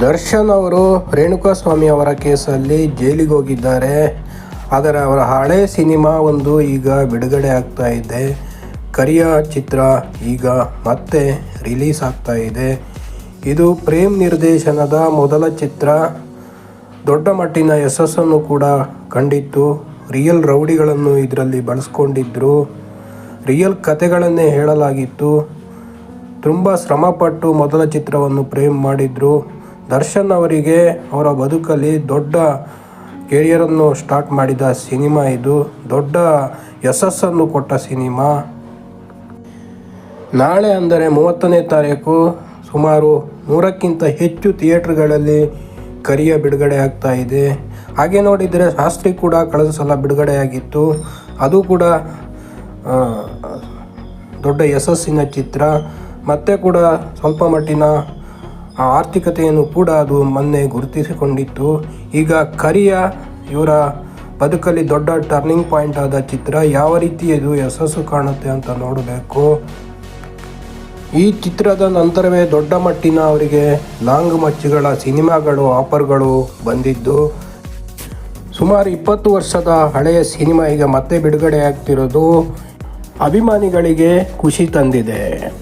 ದರ್ಶನ್ ಅವರು ರೇಣುಕಾಸ್ವಾಮಿ ಅವರ ಕೇಸಲ್ಲಿ ಜೈಲಿಗೆ ಹೋಗಿದ್ದಾರೆ. ಆದರೆ ಅವರ ಹಳೆ ಸಿನಿಮಾ ಒಂದು ಈಗ ಬಿಡುಗಡೆ ಆಗ್ತಾ ಇದೆ. ಕರಿಯ ಚಿತ್ರ ಈಗ ಮತ್ತೆ ರಿಲೀಸ್ ಆಗ್ತಾ ಇದೆ. ಇದು ಪ್ರೇಮ್ ನಿರ್ದೇಶನದ ಮೊದಲ ಚಿತ್ರ. ದೊಡ್ಡ ಮಟ್ಟಿನ ಯಶಸ್ಸನ್ನು ಕೂಡ ಕಂಡಿತ್ತು. ರಿಯಲ್ ರೌಡಿಗಳನ್ನು ಇದರಲ್ಲಿ ಬಳಸ್ಕೊಂಡಿದ್ದರು ರಿಯಲ್ ಕತೆಗಳನ್ನೇ ಹೇಳಲಾಗಿತ್ತು. ತುಂಬ ಶ್ರಮಪಟ್ಟು ಮೊದಲ ಚಿತ್ರವನ್ನು ಪ್ರೇಮ್ ಮಾಡಿದ್ರು. ದರ್ಶನ್ ಅವರಿಗೆ ಅವರ ಬದುಕಲ್ಲಿ ದೊಡ್ಡ ಕೆರಿಯರನ್ನು ಸ್ಟಾರ್ಟ್ ಮಾಡಿದ ಸಿನಿಮಾ ಇದು. ದೊಡ್ಡ ಯಶಸ್ಸನ್ನು ಕೊಟ್ಟ ಸಿನಿಮಾ. ನಾಳೆ ಅಂದರೆ ಮೂವತ್ತನೇ ತಾರೀಕು. ಸುಮಾರು ನೂರಕ್ಕಿಂತ ಹೆಚ್ಚು ಥಿಯೇಟ್ರ್ಗಳಲ್ಲಿ ಕರಿಯ ಬಿಡುಗಡೆ ಆಗ್ತಾ ಇದೆ. ಹಾಗೆ ನೋಡಿದರೆ ಶಾಸ್ತ್ರಿ ಕೂಡ ಕಳೆದ ಸಲ ಬಿಡುಗಡೆಯಾಗಿತ್ತು. ಅದು ಕೂಡ ದೊಡ್ಡ ಯಶಸ್ಸಿನ ಚಿತ್ರ. ಮತ್ತೆ ಕೂಡ ಸ್ವಲ್ಪ ಮಟ್ಟಿನ ಆ, ಆರ್ಥಿಕತೆಯನ್ನು ಕೂಡ ಅದು ಮೊನ್ನೆ ಗುರುತಿಸಿಕೊಂಡಿತ್ತು. ಈಗ ಕರಿಯ ಇವರ ಬದುಕಲ್ಲಿ ದೊಡ್ಡ ಟರ್ನಿಂಗ್ ಪಾಯಿಂಟ್ ಆದ ಚಿತ್ರ ಯಾವ ರೀತಿ ಇದು ಯಶಸ್ಸು ಕಾಣುತ್ತೆ ಅಂತ ನೋಡಬೇಕು. ಈ ಚಿತ್ರದ ನಂತರವೇ ದೊಡ್ಡ ಮಟ್ಟಿನ ಅವರಿಗೆ ಲಾಂಗ್ ಮಚ್ಚಿಗಳ ಸಿನಿಮಾಗಳು ಆಫರ್ಗಳು ಬಂದಿದ್ದು. ಸುಮಾರು ಇಪ್ಪತ್ತು ವರ್ಷದ ಹಳೆಯ ಸಿನಿಮಾ ಈಗ ಮತ್ತೆ ಬಿಡುಗಡೆ ಆಗ್ತಿರೋದು. ಅಭಿಮಾನಿಗಳಿಗೆ ಖುಷಿ ತಂದಿದೆ.